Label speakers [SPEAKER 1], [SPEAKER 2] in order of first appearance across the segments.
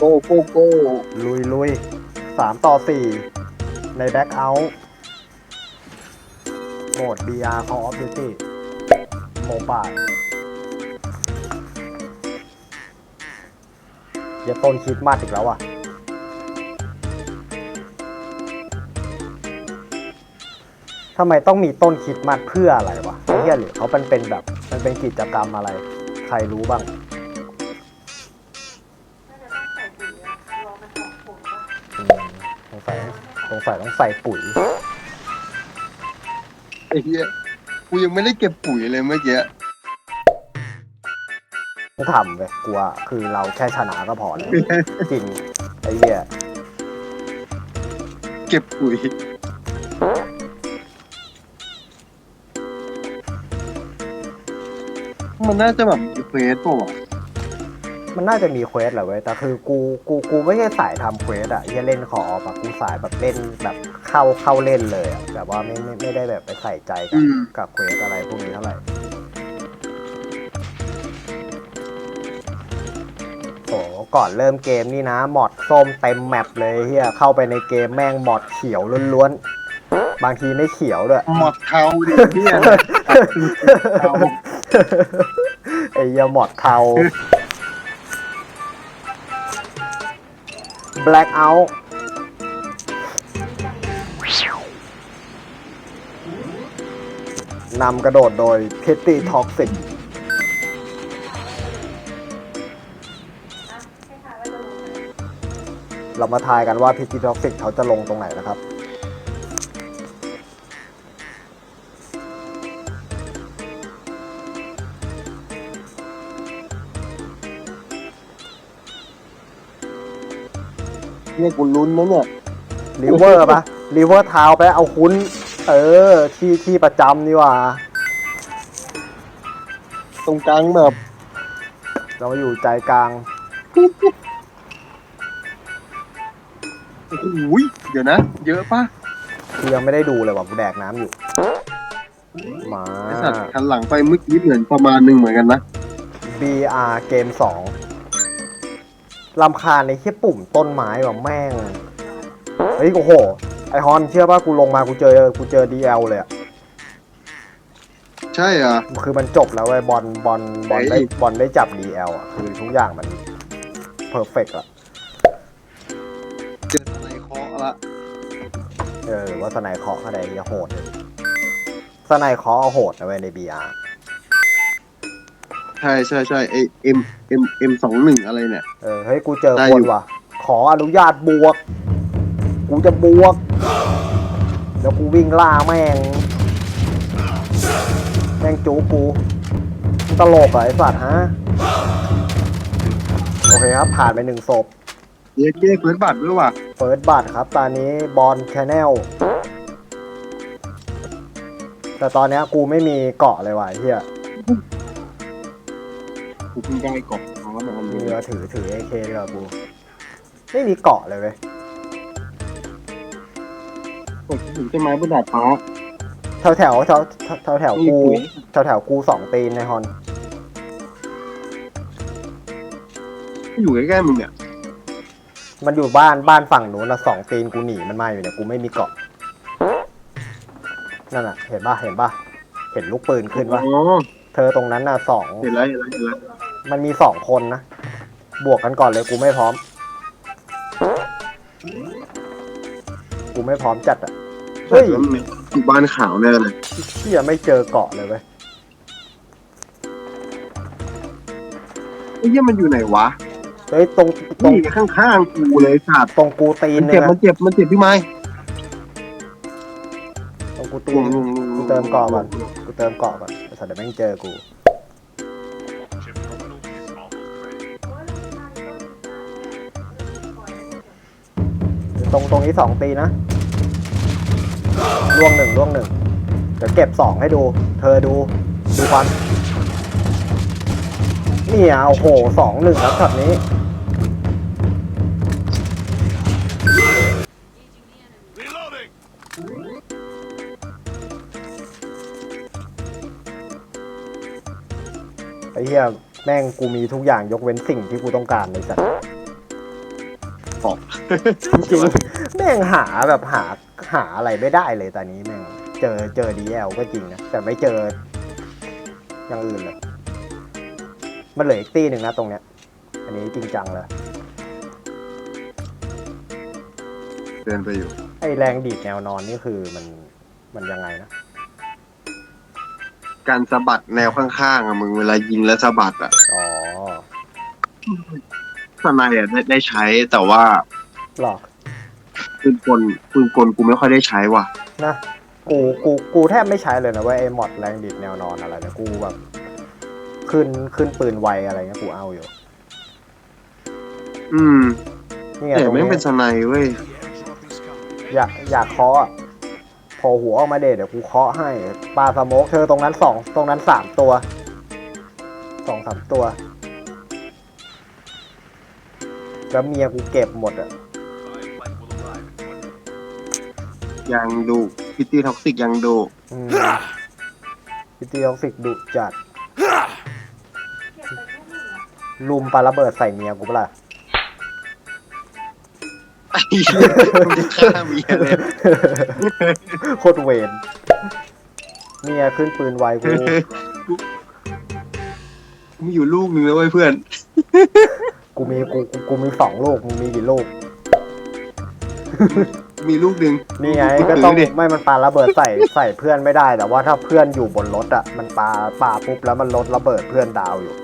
[SPEAKER 1] โก้โก้โก้
[SPEAKER 2] ลุยลุยสามต่อสี่ในแบ็คเอาท์โหมด BR Call of Duty โมบายอย่าต้นคิดมากอีกแล้วอะทำไมต้องมีต้นคิดมาสเพื่ออะไรวะเหี้ยหรือเขาเป็นเป็นแบบ มันเป็นกิจกรรมอะไร ใครรู้บ้าง สงสัยต้องใส่ปุ๋ย
[SPEAKER 1] ไอ้เหี้ยกูยังไม่ได้เก็บปุ๋ยเลยเมื่อกี้
[SPEAKER 2] ไม่ทำเลยกลัวคือเราแค่ชนะก็พอแล้วจริงไอ้เหี้ย
[SPEAKER 1] เก็บปุ๋ยมันน่าจะแบบมีเควสป่าวะ
[SPEAKER 2] มันน่าจะมีเควสแหละเว้ยแต่คือกูกูกูไม่ใช่สายทำเควสอะเหี้ยเล่นขอแบบกูสายแบบเล่นแบบเข้าเข้าเล่นเลยอะแบบว่าไม่ไม่ไม่ได้แบบไปใส่ใจกับกับเควสอะไรพวกนี้เท่าไหร่โอ้ก่อนเริ่มเกมนี่นะหมอดส้มเต็มแมปเลยเฮียเข้าไปในเกมแม่งหมอดเขียวล้วนๆบางทีไม่เขียวด้วย
[SPEAKER 1] หมดเทาดิเนี่ยเทา
[SPEAKER 2] ไอ้เหี้ยหมอดเทา blackout นำกระโดดโดย Kitty Toxic เรามาทายกันว่า Kitty Toxic เขาจะลงตรงไหนนะครับ
[SPEAKER 1] เนี่ยกูลุ้นนะเนี่ย
[SPEAKER 2] ริเวอร์ปะริเวอร์ทาวไปเอาคุ้น เออ ที่ที่ประจำนี่หว่า
[SPEAKER 1] ตรงกลางแบบ
[SPEAKER 2] เราอยู่ใจกลาง
[SPEAKER 1] โอ้โหเดี๋ยวนะ เยอะปะ
[SPEAKER 2] กูยังไม่ได้ดูเลยว่ะกูแดกน้ำอยู่ มา
[SPEAKER 1] ไอสัตว์หันหลังไปเมื่อกี้เหมือนประมาณหนึ่งเหมือนกันนะ
[SPEAKER 2] BR เกมสอง ลำคาญในที่ปุ่มต้นไม้ว่ะแม่ง เฮ้ยโอ้โห ไอฮอนเชื่อป่ะกูลงมากูเจอกูเจอ DL เลยอะ
[SPEAKER 1] ใช่อะ
[SPEAKER 2] คือมันจบแล้วเว้ยบอลบอลบอลได้
[SPEAKER 1] เฮ้ย
[SPEAKER 2] บอลได้จับ DL อะคือทุกอย่างมันเพอร์เฟกต์อะ
[SPEAKER 1] เจออะไรเคาะละ
[SPEAKER 2] เออหรือว่าสไนเคาะอะไรอย่าโหดเลยสไนเคาะเอาโหดนะเว้ยใน BR
[SPEAKER 1] ใช่ใช่ใช่ไอเอ็มเอ็มเอ็มสองหนึ่งอะไรเนี่ย
[SPEAKER 2] เออเฮ้ยกูเจอ
[SPEAKER 1] ได้
[SPEAKER 2] ค
[SPEAKER 1] อนยู่
[SPEAKER 2] ว่ะ ขออนุญาตบวก กูจะบวกเดี๋ยวกูวิ่งล่าแม่ง แม่งจูกูมึงตลกเหรอไอ้สัตว์ฮะ โอเคครับ ผ่านไปหนึ่งศพ
[SPEAKER 1] เย้เย้เฟิร์สบัตรด้วยว่ะ
[SPEAKER 2] เฟิร์สบัตครับ ตอนนี้บอลชแนล แต่ตอนเนี้ยกูไม่มีเกาะเลยว่ะไอ้เฮีย
[SPEAKER 1] กูเพิ่งได้กล่องอ๋อมัน
[SPEAKER 2] มี
[SPEAKER 1] มี
[SPEAKER 2] เรือถือถือเอเคดีกว่ากูไม่มีเกาะเลยเว้ย
[SPEAKER 1] กดถึงต้นไม้บนดาดฟ้า
[SPEAKER 2] แถวแถวแถวแถวแถวกู
[SPEAKER 1] มีปุ๋ย
[SPEAKER 2] แถวแถวกูสองตีนในฮอน
[SPEAKER 1] อยู่ใกล้ๆมึงเนี่ย
[SPEAKER 2] มันอยู่บ้านบ้านฝั่งนู้นนะสองตีนกูหนีมันมาอยู่เนี่ยกูไม่มีเกาะนั่นน่ะ เห็นป่ะเห็นป่ะเห็นลูกปืนขึ้นป่ะ
[SPEAKER 1] อ๋อ
[SPEAKER 2] เธอตรงนั้นน่ะสอง
[SPEAKER 1] เห็นแล้วเห็นแล้วเห็นแล้ว
[SPEAKER 2] มันมีสองคนนะ บวกกันก่อนเลยกูไม่พร้อม กูไม่พร้อมจัดอะเฮ้ย
[SPEAKER 1] แล้วมันอยู่บ้านขาวแน่เลย
[SPEAKER 2] เที่ยไม่เจอเกาะเลยเว้ย
[SPEAKER 1] ไอ้เหี้ยมันอยู่ไหนวะ
[SPEAKER 2] เฮ้ยตรงตรง
[SPEAKER 1] นี่ข้างๆกูเลยสัตว์
[SPEAKER 2] ตรงกูตีน
[SPEAKER 1] มัน
[SPEAKER 2] เล
[SPEAKER 1] เจ็
[SPEAKER 2] ย
[SPEAKER 1] บ
[SPEAKER 2] นะ
[SPEAKER 1] มันเจ็บมันเจ็บพี่ไม้
[SPEAKER 2] ตรงกูตี
[SPEAKER 1] ล
[SPEAKER 2] น
[SPEAKER 1] งลงลง
[SPEAKER 2] กูเติมเกาะก่อน กูเติมเกาะก่อนไอ้ สัตว์เดี๋ยวแม่งเจอกูตรงตรงนี้สองตีนะล่วงหนึ่งล่วงหนึ่งเดี๋ยวเก็บสองให้ดู เธอดู ดูฟันเนี่ยโอ้โหสองหนึ่งแล้วช็อตนี้ เหี้ยแม่งกูมีทุกอย่างยกเว้นสิ่งที่กูต้องการเลยสัตว์
[SPEAKER 1] บอก
[SPEAKER 2] จริงๆแม่งหาแบบหาหาอะไรไม่ได้เลยตอนนี้แม่งเจอเจอดีแอลก็จริงนะแต่ไม่เจออย่างอื่นเลยมันเหลืออีกตีหนึ่งนะตรงเนี้ย อันนี้จริงจังเลย
[SPEAKER 1] เดินไปอยู่
[SPEAKER 2] ไอแรงดีดแนวนอนนี่คือมันมันยังไงนะ
[SPEAKER 1] การสะบัดแนวข้างๆอะมึงเวลายิงแล้วสะบัดอะ
[SPEAKER 2] อ๋อ
[SPEAKER 1] สไนด์อะได้ได้ใช้แต่ว่า
[SPEAKER 2] หรอ
[SPEAKER 1] ปืนกลปืนกลกูไม่ค่อยได้ใช้ว่ะ
[SPEAKER 2] นะกูกูกูแทบไม่ใช้เลยนะเว้ยไอมอดแรงดีดแนวนอนอะไรเนี่ยกูแบบขึ้นขึ้นปืนไวอะไรเงี้ยกูเอาอยู่
[SPEAKER 1] อืม
[SPEAKER 2] นี่ไง
[SPEAKER 1] แต่
[SPEAKER 2] ตรง
[SPEAKER 1] ไม่
[SPEAKER 2] นี้
[SPEAKER 1] เป็นสไนด์เว้ย
[SPEAKER 2] อยากอยากเคาะอะ โผล่หัวออกมาเดเดี๋ยวกูเคาะให้ปลาสโมกเธอตรงนั้นสองตรงนั้นสามตัวสองสามตัวแล้วเมียกูเก็บหมดอะ
[SPEAKER 1] ยังดูพิตตี้ท็อกซิกยังดู
[SPEAKER 2] อืมพิธีออฟฟิกดุจัดลุมปาระเบิดใส่เมียกูเปะล่า
[SPEAKER 1] ไอ้เหี้ยมึงจะฆ่าเมียเลย
[SPEAKER 2] โคตรเวนเมียขึ้นปืนไวกู
[SPEAKER 1] มีอยู่ลูกหนึ่งแล้วเว้ยเพื่อน
[SPEAKER 2] กูมีกูกูกูมีสองลูกมึงมีกี่ลูก
[SPEAKER 1] มีลูกหนึ่ง
[SPEAKER 2] นี่ไง
[SPEAKER 1] ลู
[SPEAKER 2] ก็ต้อง
[SPEAKER 1] ดิ
[SPEAKER 2] ไม่มันปาระเบิดใส่ใส่เพื่อนไม่ได้ แต่ว่าถ้าเพื่อนอยู่บนรถอะ มันปาปาปุ๊บแล้วมันลดระเบิดเพื่อนดาวอยู่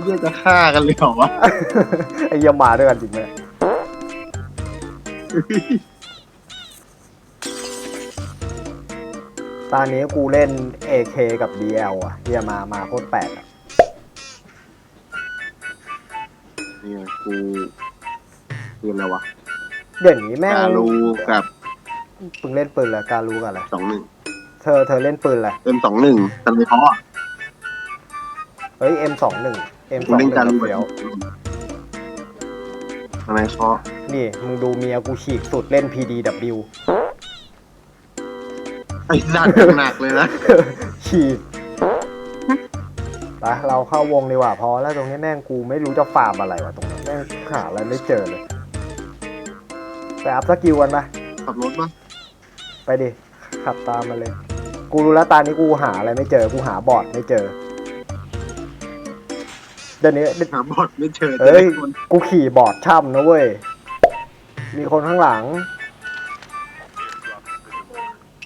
[SPEAKER 1] เพื่อจะฆ่ากันเลยเหรอวะ
[SPEAKER 2] ไอ้เหี้ยมาด้วยกันจริงไหมตอนนี้กูเล่น AK กับ DL อะเฮียมามาโคตรแปลกอะ
[SPEAKER 1] นี่ไงกูปืนอะไรวะ
[SPEAKER 2] เดี๋ยวนี้แม่ง
[SPEAKER 1] กาลูกับ
[SPEAKER 2] เพิ่งเล่นปืนเลยการรู้กันอะไร
[SPEAKER 1] สองหนึ่ง
[SPEAKER 2] เธอเธอเล่นปืนอะไร
[SPEAKER 1] เอ็มสองหนึ่งตันเลยเพราะ
[SPEAKER 2] เฮ้ย M21
[SPEAKER 1] กู
[SPEAKER 2] M21
[SPEAKER 1] เล่นกา
[SPEAKER 2] กั
[SPEAKER 1] ลู
[SPEAKER 2] บเฟียว
[SPEAKER 1] ทำไมเคาะ
[SPEAKER 2] นี่ มึงดูเมียกูฉีกสุดเล่น PDW
[SPEAKER 1] ไอ้สัตว์หนักเลยนะ
[SPEAKER 2] ฉีกไปเราเข้าวงดีกว่าพอแล้วตรงนี้แม่งกูไม่รู้จะฟาร์มอะไรวะตรงนี้แม่งหาอะไรไม่เจอเลยไปอัพสกิลกันปะ
[SPEAKER 1] ขับรถปะ
[SPEAKER 2] ไปดิขับตามมาเลย กูรู้แล้วตอนนี้กูหาอะไรไม่เจอ กูหาบอร์ดไม่เจอ เดี๋ยวนี้
[SPEAKER 1] หาบอดไม่เจอ
[SPEAKER 2] เอ้ย
[SPEAKER 1] แต่ละคน
[SPEAKER 2] กูขี่บอร์ดช่ำนะเว้ย มีคนข้างหลัง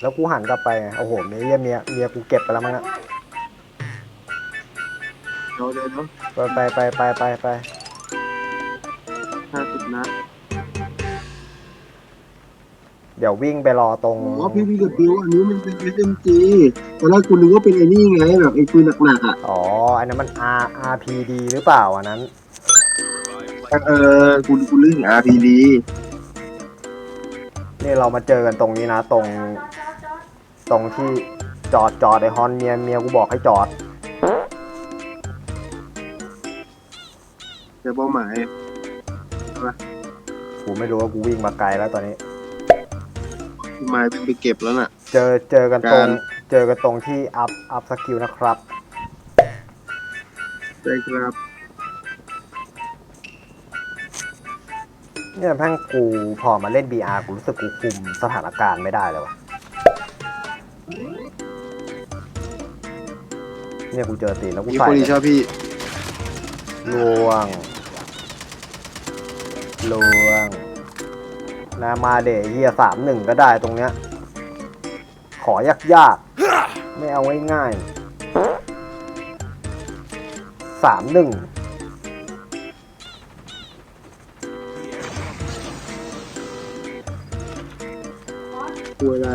[SPEAKER 2] แล้วกูหันกลับไปไงโอ้โหเมียเมียเมียกูเก็บไปแล้วมั้งอะ
[SPEAKER 1] เดี๋ยวเดี๋ยวเดี๋ยว
[SPEAKER 2] ไปไปไปไปไปไป
[SPEAKER 1] ห้าสิบนัด
[SPEAKER 2] เดี๋ยววิ่งไปรอตรง
[SPEAKER 1] อ๋อพี่พี่กับบิวอันนี้มันเป็น SMG ตอนแรกกูนึกว่าเป็นไอ้นี่ไงแบบไอ้ปืนหนักๆอะ
[SPEAKER 2] อ๋อ อันนั้นมัน R RPD หรือเปล่าอันนั้น
[SPEAKER 1] เออกูกูเรื่อง RPD
[SPEAKER 2] นี่เรามาเจอกันตรงนี้นะ ตรงตรงที่จอดจอดไอฮอนเมียเมียกูบอกให้จอด
[SPEAKER 1] เจอเป้าหมาย
[SPEAKER 2] กูไม่รู้ว่ากูวิ่งมาไกลแล้วตอนนี้
[SPEAKER 1] พี่ไม้เป็นไปเก็บแล้วน่ะ
[SPEAKER 2] เจอเจอกันตรง
[SPEAKER 1] การ
[SPEAKER 2] เจอกันตรงที่อัพอัพสกิลนะครับ
[SPEAKER 1] ใช่ครับ
[SPEAKER 2] เนี่ยแพ่งกูพอมาเล่น BR กูรู้สึกกูคุมสถานการณ์ไม่ได้เลยวะเนี่ยกูเจอตีนแล้วกู
[SPEAKER 1] มี
[SPEAKER 2] ใส่
[SPEAKER 1] คนที่ชอบพี่
[SPEAKER 2] ลวงลวง นามาเดเฮียสามหนึ่งก็ได้ตรงเนี้ย ขอยากยากๆไม่เอาง่ายๆสามหนึ่ง
[SPEAKER 1] กลัวอะไร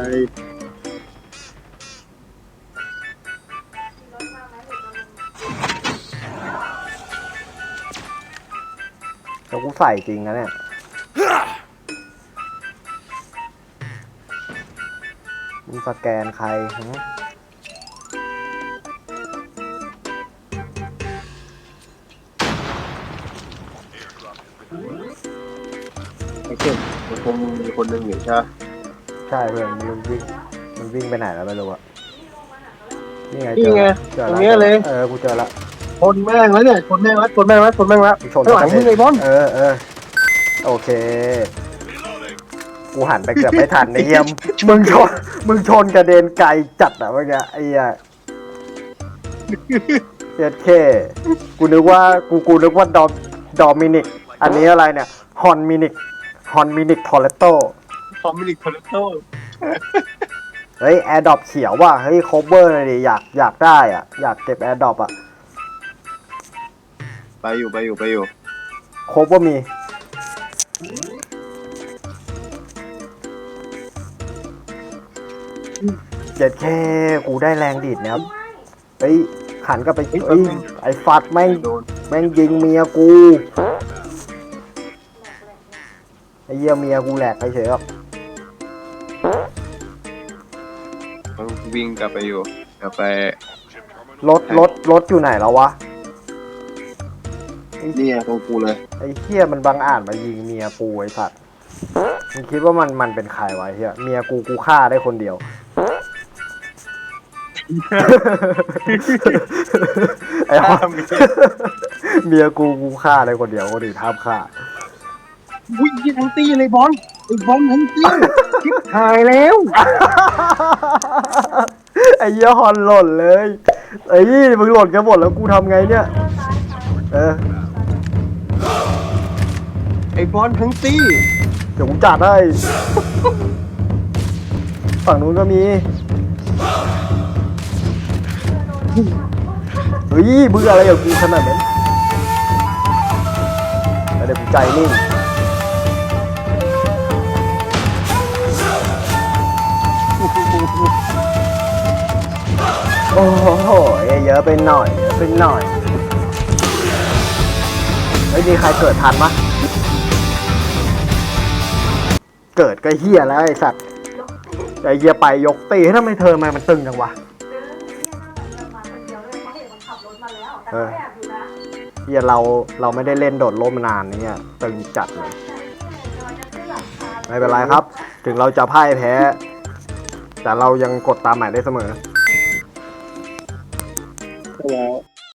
[SPEAKER 2] แล้วกูใส่จริงนะเนี่ย สแกนใครฮะ
[SPEAKER 1] ไอ้เก่งมันคงมีคนหนึ่งอยู่ใช่ไหม
[SPEAKER 2] ใช่เพื่อนมันวิ่งมันวิ่งไปไหนแล้วไม่รู้อะนี่ไงเจ
[SPEAKER 1] นี่
[SPEAKER 2] อ
[SPEAKER 1] ไง
[SPEAKER 2] เจอ
[SPEAKER 1] ตร
[SPEAKER 2] แล้ว
[SPEAKER 1] งเนี้ยเลย
[SPEAKER 2] เออกูเจอแล้ว
[SPEAKER 1] ชนแม่งแล้วเนี่ยชนแม่งแล้วชนแม่งแล้วชนแม่งแล้ว
[SPEAKER 2] กูชน
[SPEAKER 1] ข้างหลังมึงไอ้บอล
[SPEAKER 2] เออเออโอเค กูหันไปเกือบไม่ทันไอ้เหี้ยมมึงชนมึงชนกระเด็นไกลจัดอะเมื่อกี้ไอ้เหี้ยเจ็ดเคกูนึกว่ากูกูนึกว่าดอมดอมินิก อันนี้อะไรเนี่ยฮอนมินิกฮอนมินิกทอร์เรโต
[SPEAKER 1] คอมมินิกคอลเลโต
[SPEAKER 2] เฮ้ยแอร์ดรอปเขียวว่ะเฮ้ยโคเวอร์เลยดิอยากอยากได้อะ อยากเก็บแอร์ดรอปอะ
[SPEAKER 1] ไปอยู่ไปอยู่ไปอยู่
[SPEAKER 2] โคเวอร์มี เจ็ดแค่กูได้แรงดีดนะครับเฮ้ยหันกลับไปเฮ้ยไอ้ฟัดแม่ง
[SPEAKER 1] โดน
[SPEAKER 2] แม่งยิงเมียกูไอ้เหี้ยเมียกูแหลกเฉยๆครับ
[SPEAKER 1] ต้องวิ่งกลับไปอยู่กลับไป
[SPEAKER 2] รถรถรถอยู่ไหนแล้ววะ
[SPEAKER 1] เนี่ยตรงกูเลย
[SPEAKER 2] ไอ้เฮียมันบังอาจมายิงเมียกูไอ้สัตว์มึงคิดว่ามันมันเป็นใครวะไอ้เฮียเมียกูกูฆ่าได้คนเดียว ไอ้ฮอนเมียกูกูฆ่าได้คนเดียวคนอื่นห้ามฆ่า
[SPEAKER 1] วิ่งยี่ทั้งตีเลยบอลไอ้บอลทั้งตีชิบหายแล้ว
[SPEAKER 2] ไอ้เหี้ยฮอนหล่นเลยไอ้ยี่มึงหล่นกันหมดแล้วกูทำไงเนี่ยเออ
[SPEAKER 1] ไอ้บอลทั้งตี
[SPEAKER 2] เดี๋ยวกูจัดให้ฝั่งนู้นก็มี เฮ้ยมึงอะไรกับกูขนาดนั้นเดี๋ยวกูใจนิ่งโอ้โหเยอะไปหน่อยเยอะไปหน่อยเฮ้ยมีใครเกิดทันปะเกิดก็เฮียแล้วไอ้สัตว์ไอ้เฮียไปยกตีให้ทำไมเธอทำไมมันตึงจังวะ เออเฮียเราเราไม่ได้เล่นโดดร่มนานเนี่ยตึงจัดเลย ไม่เป็นไรครับ ถึงเราจะพ่ายแพ้ แต่เรายังกดตามหมายได้เสมอ
[SPEAKER 1] แล้ว